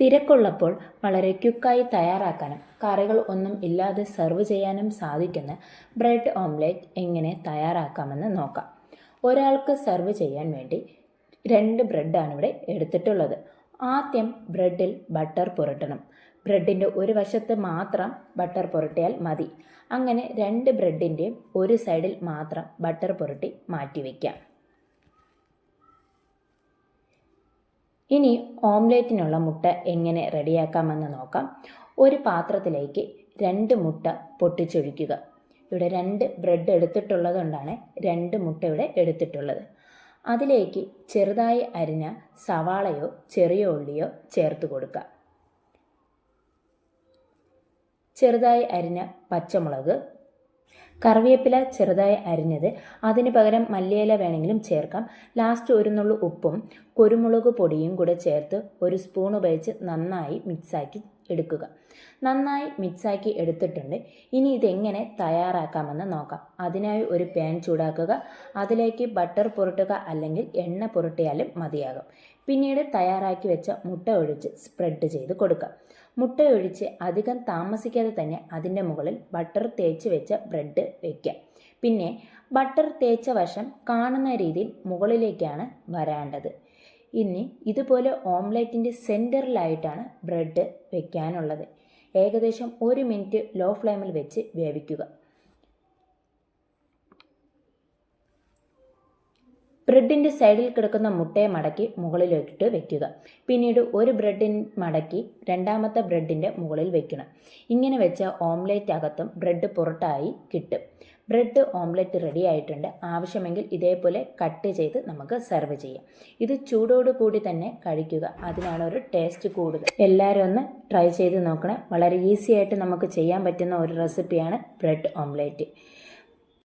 തിരക്കുള്ളപ്പോൾ വളരെ ക്യുക്കായി തയ്യാറാക്കാനും കറികൾ ഒന്നും ഇല്ലാതെ സെർവ് ചെയ്യാനും സാധിക്കുന്ന ബ്രെഡ് ഓംലെറ്റ് എങ്ങനെ തയ്യാറാക്കാമെന്ന് നോക്കാം. ഒരാൾക്ക് സെർവ് ചെയ്യാൻ വേണ്ടി രണ്ട് ബ്രെഡാണ് ഇവിടെ എടുത്തിട്ടുള്ളത്. ആദ്യം ബ്രെഡിൽ ബട്ടർ പുരട്ടണം. ബ്രെഡിന്റെ ഒരു വശത്ത് മാത്രം ബട്ടർ പുരട്ടിയാൽ മതി. അങ്ങനെ രണ്ട് ബ്രെഡിന്റെയും ഒരു സൈഡിൽ മാത്രം ബട്ടർ പുരട്ടി മാറ്റി വയ്ക്കാം ഇനി ഓംലേറ്റിനുള്ള മുട്ട എങ്ങനെ റെഡിയാക്കാമെന്ന് നോക്കാം. ഒരു പാത്രത്തിലേക്ക് രണ്ട് മുട്ട പൊട്ടിച്ചൊഴിക്കുക. ഇവിടെ രണ്ട് ബ്രെഡ് എടുത്തിട്ടുള്ളത് കൊണ്ടാണ് രണ്ട് മുട്ട ഇവിടെ എടുത്തിട്ടുള്ളത്. അതിലേക്ക് ചെറുതായി അരിഞ്ഞ സവാളയോ ചെറിയ ഉള്ളിയോ ചേർത്ത് കൊടുക്കുക. ചെറുതായി അരിഞ്ഞ പച്ചമുളക്. കറിവേപ്പില ചെറുതായി അരിഞ്ഞത്. അതിന് പകരം മല്ലിയില വേണമെങ്കിലും ചേർക്കാം. ലാസ്റ്റ് ഒരു നുള്ളു ഉപ്പും കുരുമുളക് പൊടിയും കൂടെ ചേർത്ത് ഒരു സ്പൂൺ ഉപയോഗിച്ച് നന്നായി മിക്സാക്കി എടുക്കുക. നന്നായി മിക്സാക്കി എടുത്തിട്ടുണ്ട്. ഇനി ഇതെങ്ങനെ തയ്യാറാക്കാമെന്ന് നോക്കാം. അതിനായി ഒരു പാൻ ചൂടാക്കുക. അതിലേക്ക് ബട്ടർ പുരട്ടുക അല്ലെങ്കിൽ എണ്ണ പുരട്ടിയാലും മതിയാകും. പിന്നീട് തയ്യാറാക്കി വെച്ച മുട്ട ഒഴിച്ച് സ്പ്രെഡ് ചെയ്ത് കൊടുക്കുക മുട്ട ഒഴിച്ച് അധികം താമസിക്കാതെ തന്നെ അതിന്റെ മുകളിൽ ബട്ടർ തേച്ച് വെച്ച ബ്രെഡ് വയ്ക്കാം പിന്നെ ബട്ടർ തേച്ച വശം കാണുന്ന രീതിയിൽ മുകളിലേക്കാണ് വരാണ്ടത്. ഇനി ഇതുപോലെ ഓംലെറ്റിന്റെ സെന്ററിലായിട്ടാണ് ബ്രെഡ് വെക്കാനുള്ളത്. ഏകദേശം ഒരു മിനിറ്റ് ലോ ഫ്ലെയിമിൽ വെച്ച് വേവിക്കുക. ബ്രെഡിന്റെ സൈഡിൽ കിടക്കുന്ന മുട്ടയെ മടക്കി മുകളിലിട്ട് വെക്കുക. പിന്നീട് ഒരു ബ്രെഡിൻ മടക്കി രണ്ടാമത്തെ ബ്രെഡിന്റെ മുകളിൽ വെക്കണം. ഇങ്ങനെ വെച്ച ഓംലെറ്റ് അകത്തും ബ്രെഡ് പുറത്തായി കിട്ടും. ബ്രെഡ് ഓംലെറ്റ് റെഡി ആയിട്ടുണ്ട്. ആവശ്യമെങ്കിൽ ഇതേപോലെ കട്ട് ചെയ്ത് നമുക്ക് സെർവ് ചെയ്യാം. ഇത് ചൂടോട് കൂടി തന്നെ കഴിക്കുക. അതിനാണ് ഒരു ടേസ്റ്റ് കൂടുതൽ. എല്ലാവരും ഒന്ന് ട്രൈ ചെയ്ത് നോക്കണം. വളരെ ഈസി ആയിട്ട് നമുക്ക് ചെയ്യാൻ പറ്റുന്ന ഒരു റെസിപ്പിയാണ് ബ്രെഡ് ഓംലെറ്റ്.